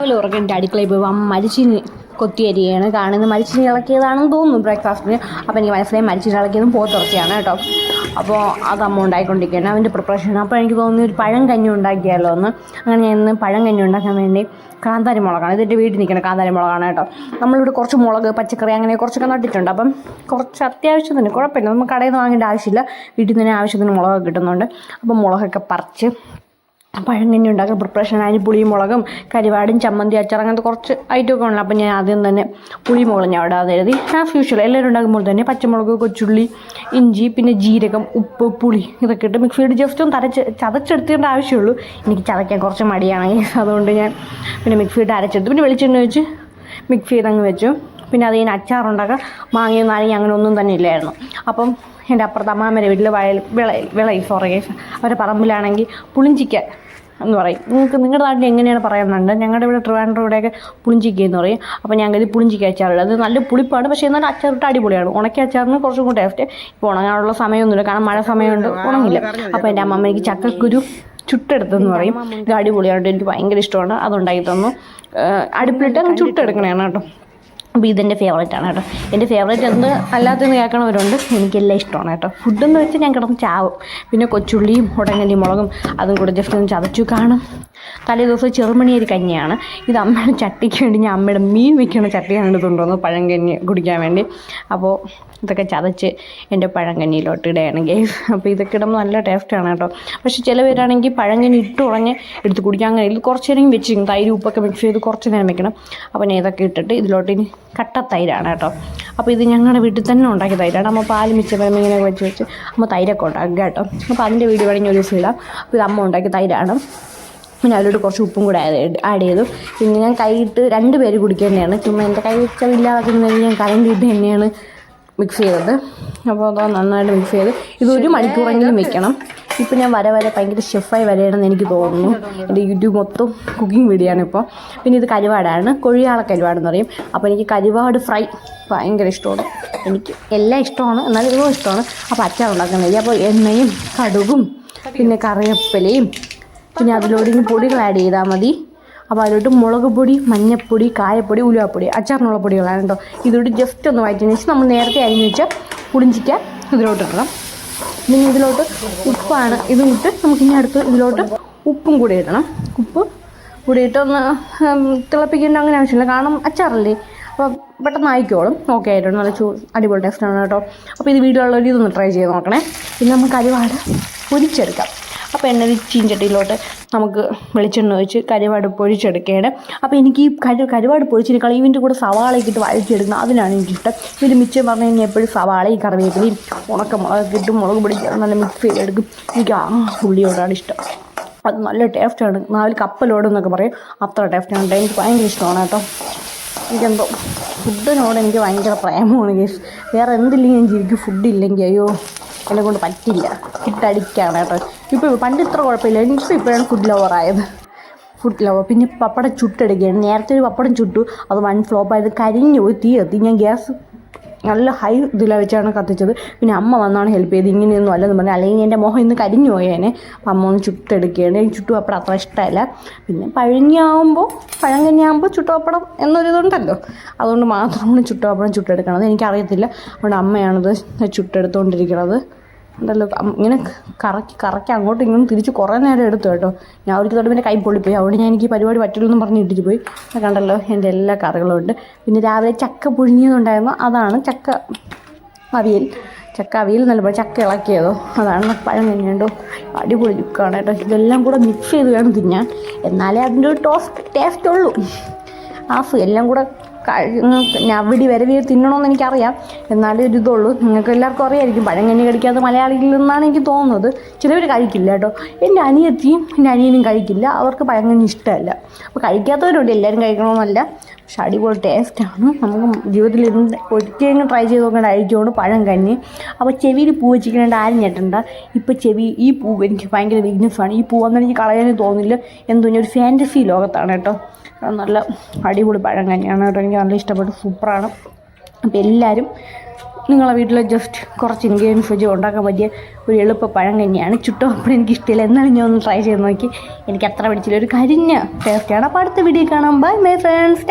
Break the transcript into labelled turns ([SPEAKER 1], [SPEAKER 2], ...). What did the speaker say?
[SPEAKER 1] രാവിലെ ഉറക്കന്റെ അടുക്കളയിൽ പോയി അമ്മ മരിച്ചിനി കൊത്തിയരിയാണ്. കാണുന്നത് മരിച്ചിനി ഇളക്കിയതാണെന്ന് തോന്നുന്നു ബ്രേക്ക്ഫാസ്റ്റിന്. അപ്പോൾ എനിക്ക് മനസ്സിലായി മരിച്ചിനി ഇളക്കിയതും പോത്തിറച്ചിയാണ് കേട്ടോ. അപ്പോൾ അത് അമ്മ ഉണ്ടായിക്കൊണ്ടിരിക്കുകയാണ്. അവന്റെ പ്രിപ്പറേഷൻ അപ്പോൾ എനിക്ക് തോന്നുന്നു ഒരു പഴം കഞ്ഞി ഉണ്ടാക്കിയാലോ എന്ന്. അങ്ങനെ ഞാൻ ഇന്ന് പഴം കഞ്ഞി ഉണ്ടാക്കാൻ വേണ്ടി കാന്താരി മുളകാണ്. ഇതിന്റെ വീട്ടിൽ നിൽക്കുന്ന കാന്താരി മുളകാണ് കേട്ടോ. നമ്മളിവിടെ കുറച്ച് മുളക് പച്ചക്കറി അങ്ങനെ കുറച്ചൊക്കെ നട്ടിട്ടുണ്ട്. അപ്പം കുറച്ച് അത്യാവശ്യത്തിന് കുഴപ്പമില്ല. നമുക്ക് കടയിൽ നിന്ന് വാങ്ങേണ്ട ആവശ്യമില്ല. വീട്ടിൽ നിന്ന് തന്നെ ആവശ്യത്തിന് മുളകൊക്കെ കിട്ടുന്നുണ്ട്. അപ്പം മുളകൊക്കെ പറിച്ച് പഴങ്കഞ്ഞി ഉണ്ടാക്കാൻ പ്രിപ്പറേഷൻ അതിന് പുളിയും മുളകും കരിവാടും ചമ്മന്തി അച്ചാർ അങ്ങനത്തെ കുറച്ച് ഐറ്റമൊക്കെ ഉണ്ടല്ലോ. അപ്പോൾ ഞാൻ ആദ്യം തന്നെ പുളി മുളക് ഞാൻ അവിടെ അത് എഴുതി. ആസ് യൂഷ്വൽ എല്ലാവരും ഉണ്ടാക്കുമ്പോൾ തന്നെ പച്ചമുളക് കൊച്ചുള്ളി ഇഞ്ചി പിന്നെ ജീരകം ഉപ്പ് പുളി ഇതൊക്കെ ഇട്ട് മിക്സ് ചെയ്ത് ജസ്റ്റ് ഒന്ന് തരച്ച് ചതച്ചെടുത്തേണ്ട ആവശ്യമുള്ളൂ. എനിക്ക് ചതയ്ക്കാൻ കുറച്ച് മടിയാണെങ്കിൽ അതുകൊണ്ട് ഞാൻ പിന്നെ മിക്സ് അരച്ചെടുത്ത്. പിന്നെ വെളിച്ചെണ്ണ വെച്ച് മിക്സ് ചെയ്ത് അങ്ങ് വെച്ചു. പിന്നെ അത് കഴിഞ്ഞ് അച്ചാറുണ്ടാക്കാൻ മാങ്ങയും നാരങ്ങ അങ്ങനെ ഒന്നും തന്നെ ഇല്ലായിരുന്നു. അപ്പം എന്റെ അപ്പുറത്ത് അമ്മാമ്മയുടെ വീട്ടിൽ വയൽ വിള വിളയിൽ സോറി അവരുടെ പറമ്പിലാണെങ്കിൽ പുളിഞ്ചിക്ക എന്ന് പറയും. നിങ്ങൾക്ക് നിങ്ങളുടെ നാട്ടിൽ എങ്ങനെയാണ് പറയുന്നുണ്ട്? ഞങ്ങളുടെ ഇവിടെ ട്രിവാൻഡ്രം ഇവിടെയൊക്കെ പുളിഞ്ചിക്ക എന്ന് പറയും. അപ്പോൾ ഞങ്ങൾ ഇത് പുളിഞ്ചിക്ക അച്ചാറുള്ളത് അത് നല്ല പുളിപ്പാണ്. പക്ഷേ എന്നാൽ അച്ചാറിട്ട് അടിപൊളിയാണ്. ഉണക്കി അച്ചാറിന് കുറച്ചും കൂടെ ടേസ്റ്റ് ഇപ്പോൾ ഉണങ്ങാനുള്ള സമയമൊന്നുമില്ല. കാരണം മഴ സമയമുണ്ട്. ഉണങ്ങില്ല. അപ്പോൾ എന്റെ അമ്മമ്മ എനിക്ക് ചക്കക്കുരു ചുട്ടെടുത്തെന്ന് പറയും. ഇത് അടിപൊളിയാണ്. എനിക്ക് ഭയങ്കര ഇഷ്ടമാണ്. അതുണ്ടാക്കി തന്നു. അടുപ്പിലിട്ട് അങ്ങ് ചുട്ടെടുക്കണതാണ് കേട്ടോ. അപ്പോൾ ഇതെന്റെ ഫേവറേറ്റ് ആണ് കേട്ടോ. എന്റെ ഫേവറേറ്റ് എന്ത് അല്ലാത്തതെന്ന് കേൾക്കണവരുണ്ട്. എനിക്കെല്ലാം ഇഷ്ടമാണ് കേട്ടോ. ഫുഡെന്ന് വെച്ചാൽ ഞാൻ കിടന്ന് ചാവും. പിന്നെ കൊച്ചുള്ളിയും ഉടങ്ങലി മുളകും അതും കൂടെ ജസ്റ്റ് ഒന്ന് ചതച്ചു കാണും. തലേ ദിവസം ചെറുമണിയരി കഞ്ഞിയാണ്. ഇത് അമ്മയുടെ ചട്ടിക്ക് വേണ്ടി ഞാൻ അമ്മയുടെ മീൻ വെക്കുന്ന ചട്ടിയാണ് കൊണ്ടുവന്നു പഴങ്കഞ്ഞി കഞ്ഞി കുടിക്കാൻ വേണ്ടി. അപ്പോൾ ഇതൊക്കെ ചതച്ച് എന്റെ പഴങ്കഞ്ഞിയിലോട്ട് ഇടുകയാണെങ്കിൽ. അപ്പോൾ ഇതൊക്കെ ഇടുമ്പോൾ നല്ല ടേസ്റ്റാണ് കേട്ടോ. പക്ഷേ ചില പേരാണെങ്കിൽ പഴങ്കഞ്ഞി ഇട്ട് ഉടഞ്ഞ് എടുത്ത് കുടിക്കാൻ ഇത് കുറച്ച് നേരം വെച്ചിരിക്കും. തൈര് ഉപ്പൊക്കെ മിക്സ് ചെയ്ത് കുറച്ച് നേരം വെക്കണം. അപ്പോൾ ഞാൻ ഇതൊക്കെ ഇട്ടിട്ട് ഇതിലോട്ട് ഇനി കട്ട തൈരാണ് കേട്ടോ. അപ്പോൾ ഇത് ഞങ്ങളുടെ വീട്ടിൽ തന്നെ ഉണ്ടാക്കിയ തൈരാണ്. അമ്മ പാൽ മിച്ചം ഇങ്ങനെ വെച്ച് വെച്ച് അമ്മ തൈരൊക്കെ ഉണ്ടാക്കുക കേട്ടോ. അപ്പോൾ അതിന്റെ വീഡിയോ വേണമെങ്കിൽ ഒരു ദിവസം ഇടാം. അപ്പോൾ ഇത് അമ്മ ഉണ്ടാക്കിയ തൈരാണ്. പിന്നെ അതിലോട്ട് കുറച്ച് ഉപ്പും കൂടെ ആഡ് ചെയ്തു പിന്നെ ഞാൻ കൈയിട്ട് രണ്ട് പേര് കുടിക്കേണ്ടതാണ് ചുമ്മാ എന്റെ കൈ വെച്ചാൽ ഇല്ലാതെ ഞാൻ കലണ്ടിയിട്ട് തന്നെയാണ്. മിക്സ് ചെയ്തത്. അപ്പോൾ അത് നന്നായിട്ട് മിക്സ് ചെയ്ത് ഇത് ഒരു മണിക്കൂറെങ്കിലും വെക്കണം. ഇപ്പം ഞാൻ വര വരെ ഭയങ്കര ഷെഫായി വരെയാണെന്ന് എനിക്ക് തോന്നുന്നു. എന്റെ യൂട്യൂബ് മൊത്തം കുക്കിംഗ് വീഡിയോ ആണ് ഇപ്പോൾ പിന്നെ ഇത് കരുവാടാണ്. കൊഴിയാള കരുവാടെന്ന് പറയും. അപ്പോൾ എനിക്ക് കരുവാട് ഫ്രൈ ഭയങ്കര ഇഷ്ടമാണ്. എനിക്ക് എല്ലാം ഇഷ്ടമാണ്. എന്നാലും ഇതും ഇഷ്ടമാണ്. അപ്പോൾ അച്ചാർ ഉണ്ടാക്കാൻ കഴിയും അപ്പോൾ എണ്ണയും കടുകും പിന്നെ കറിവേപ്പിലയും പിന്നെ അതിലോട് ഇനി പൊടികൾ ആഡ് ചെയ്താൽ മതി. അപ്പോൾ അതിലോട്ട് മുളക് പൊടി മഞ്ഞൾപ്പൊടി കായപ്പൊടി ഉലുവാപ്പൊടി അച്ചാറിനുള്ള പൊടികളാണ് കേട്ടോ. ഇതിലോട്ട് ജസ്റ്റ് ഒന്ന് വയറ്റിന് ശേഷം നമ്മൾ നേരത്തെ അരിഞ്ഞ് വെച്ച പുളിഞ്ചിക്ക ഇതിലോട്ട് ഇടണം. പിന്നെ ഇതിലോട്ട് ഉപ്പാണ്. ഇതും ഇട്ട് നമുക്ക് ഇനി അടുത്ത് ഇതിലോട്ട് ഉപ്പും കൂടി ഇടണം. ഉപ്പ് കൂടി ഇട്ടൊന്ന് തിളപ്പിക്കേണ്ട അങ്ങനെ ആവശ്യമില്ല. കാരണം അച്ചാറല്ലേ. അപ്പോൾ പെട്ടെന്ന് ആയിക്കോളും. ഓക്കെ ആയിട്ടുണ്ട്. നല്ല ചൂ അടിപൊളി ടേസ്റ്റാണ് കേട്ടോ. അപ്പോൾ ഇത് വീട്ടിലുള്ളവർ ഇതൊന്ന് ട്രൈ ചെയ്ത് നോക്കണേ. പിന്നെ നമുക്ക് അരിവാട് പൊരിച്ചെടുക്കാം. അപ്പോൾ എണ്ണ ചീഞ്ചട്ടിയിലോട്ട് നമുക്ക് വെളിച്ചെണ്ണ ഒഴിച്ച് കരുവാട് പൊഴിച്ചെടുക്കുകയാണ് അപ്പോൾ എനിക്ക് ഈ കരു കരുവാട് പൊരിച്ചതിനേക്കാൾ ഇതിന്റെ കൂടെ സവാളയൊക്കെ ഇട്ട് വഴറ്റിയെടുക്കുന്നത് അതിനാണ് എനിക്കിഷ്ടം ഇതിൽ മിച്ചം പറഞ്ഞു കഴിഞ്ഞാൽ എപ്പോഴും സവാളയും കറിവേപ്പിലയും ഉണക്കമുളകൊക്കെ ഇട്ട് മുളക് പൊടി ചേർത്ത് നല്ല മിക്സ് ചെയ്തെടുക്കും. എനിക്ക് ആ ഉള്ളിയോടാണ് ഇഷ്ടം. അത് നല്ല ടേസ്റ്റാണ് നാല് കപ്പലോടെന്നൊക്കെ പറയും. അത്ര ടേസ്റ്റാണ് എനിക്ക് ഭയങ്കര ഇഷ്ടമാണ് കേട്ടോ. എനിക്കെന്തോ ഫുഡിനോട് എനിക്ക് ഭയങ്കര പ്രേമമാണ് കേസ് വേറെ എന്തില്ലെങ്കിൽ ഞാൻ ജീവിക്കും ഫുഡില്ലെങ്കിൽ അയ്യോ എന്നെ കൊണ്ട് പറ്റില്ല. ഫുഡ് അടിക്കാണ് കേട്ടോ. ഇപ്പോൾ പണ്ട് ഇത്ര കുഴപ്പമില്ല. എനിക്ക് ഇപ്പോഴാണ് ഫുഡ് ലവർ ആയത്. ഫുഡ് ലവർ പിന്നെ പപ്പടം ചുട്ടെടുക്കുകയാണ്. നേരത്തെ ഒരു പപ്പടം ചുട്ടു. അത് വൺ ഫ്ലോപ്പ് ആയത് കരിഞ്ഞു പോയി. തീ എത്തി ഞാൻ ഗ്യാസ് നല്ല ഹൈ ഇതില വെച്ചാണ് കത്തിച്ചത്. പിന്നെ അമ്മ വന്നാണ് ഹെൽപ്പ് ചെയ്ത് ഇങ്ങനെയൊന്നും അല്ലെന്ന് പറഞ്ഞു. അല്ലെങ്കിൽ എന്റെ മുഖം ഇന്ന് കരിഞ്ഞു പോയേനെ. അപ്പം അമ്മ ഒന്ന് ചുട്ടെടുക്കുകയാണ്. എനിക്ക് ചുട്ടു പപ്പടം അത്ര ഇഷ്ടമല്ല. പിന്നെ പഴഞ്ഞാകുമ്പോൾ പഴങ്കഞ്ഞാകുമ്പോൾ ചുട്ടുപപ്പടം എന്നൊരിതുണ്ടല്ലോ. അതുകൊണ്ട് മാത്രമാണ് ചുട്ടുപപ്പടം ചുട്ടെടുക്കണത്. എനിക്കറിയത്തില്ല. അതുകൊണ്ട് അമ്മയാണത് ചുട്ടെടുത്തുകൊണ്ടിരിക്കുന്നത് ഉണ്ടല്ലോ. ഇങ്ങനെ കറക്കി കറക്കി അങ്ങോട്ടും ഇങ്ങോട്ടും തിരിച്ച് കുറേ നേരം എടുത്തു കേട്ടോ. ഞാൻ ഒരിക്കൽ തൊട്ട് പിന്നെ കൈ പൊള്ളിപ്പോയി. അവിടെ ഞാൻ എനിക്ക് പരിപാടി പറ്റുള്ളൂ എന്ന് പറഞ്ഞ് ഇട്ടിട്ട് പോയി. കണ്ടല്ലോ എന്റെ എല്ലാ കറികളും ഉണ്ട്. പിന്നെ രാവിലെ ചക്ക പുഴുങ്ങിയതുണ്ടായിരുന്നു. അതാണ് ചക്ക അവിയൽ. ചക്ക അവിയൽ നല്ല ചക്ക ഇളക്കിയതോ. അതാണ് പഴം തന്നെയുണ്ടോ. അടിപൊളി ലുക്കാണ് കേട്ടോ. ഇതെല്ലാം കൂടെ മിക്സ് ചെയ്ത് വേണം തിന്നാൻ. എന്നാലേ അതിന്റെ ഒരു ടോസ്റ്റ് ടേസ്റ്റ് ഉള്ളൂ. ആഫ് എല്ലാം കൂടെ ഞവിടി വീട് തിന്നണമെന്ന് എനിക്കറിയാം. എന്നാലേ ഒരു ഇതുള്ളൂ നിങ്ങൾക്ക് എല്ലാവർക്കും അറിയായിരിക്കും. പഴങ്കഞ്ഞി കഴിക്കാതെ മലയാളികളിൽ നിന്നാണ് എനിക്ക് തോന്നുന്നത്. ചിലവർ കഴിക്കില്ല കേട്ടോ. എന്റെ അനിയത്തിയും എന്റെ അനിയനും കഴിക്കില്ല. അവർക്ക് പഴങ്കഞ്ഞി ഇഷ്ടമല്ല. അപ്പോൾ കഴിക്കാത്തവരുണ്ട്. എല്ലാവരും കഴിക്കണമെന്നല്ല പക്ഷെ അടിപൊളി ടേസ്റ്റാണ് നമുക്ക് ജീവിതത്തിൽ എന്ത് ഒരിക്കലും ട്രൈ ചെയ്ത് നോക്കേണ്ട അഴിച്ചുകൊണ്ട് പഴം കഞ്ഞി അപ്പോൾ ചെവിയിൽ പൂ വെച്ചിരിക്കേണ്ട ആരും ഞെട്ടണ്ട? ഇപ്പോൾ ചെവി ഈ പൂ എനിക്ക് ഭയങ്കര വീക്ക്നെസ്സാണ് ഈ പൂവെന്ന് എനിക്ക് കളയാനും തോന്നില്ല. എന്തോ ഒരു ഫാന്റസി ലോകത്താണ് കേട്ടോ. നല്ല അടിപൊളി പഴം കഞ്ഞിയാണ് കേട്ടോ എനിക്ക് നല്ല ഇഷ്ടപ്പെട്ടു സൂപ്പറാണ്. അപ്പോൾ എല്ലാവരും നിങ്ങളെ വീട്ടിൽ ജസ്റ്റ് കുറച്ച് ഇൻഗ്രീഡിയൻസ് വെച്ച് ഉണ്ടാക്കാൻ പറ്റിയ ഒരു എളുപ്പ പഴം തന്നെയാണ്. ചുട്ടോ അപ്പോൾ എനിക്ക് ഇഷ്ടമില്ല. എന്നാലും ഞാൻ ഒന്ന് ട്രൈ ചെയ്ത് നോക്കി. എനിക്ക് അത്ര പിടിച്ചില്ല. ഒരു കരിഞ്ഞ ടേസ്റ്റാണ് അപ്പോൾ അടുത്ത വീഡിയോ കാണാം. By my friends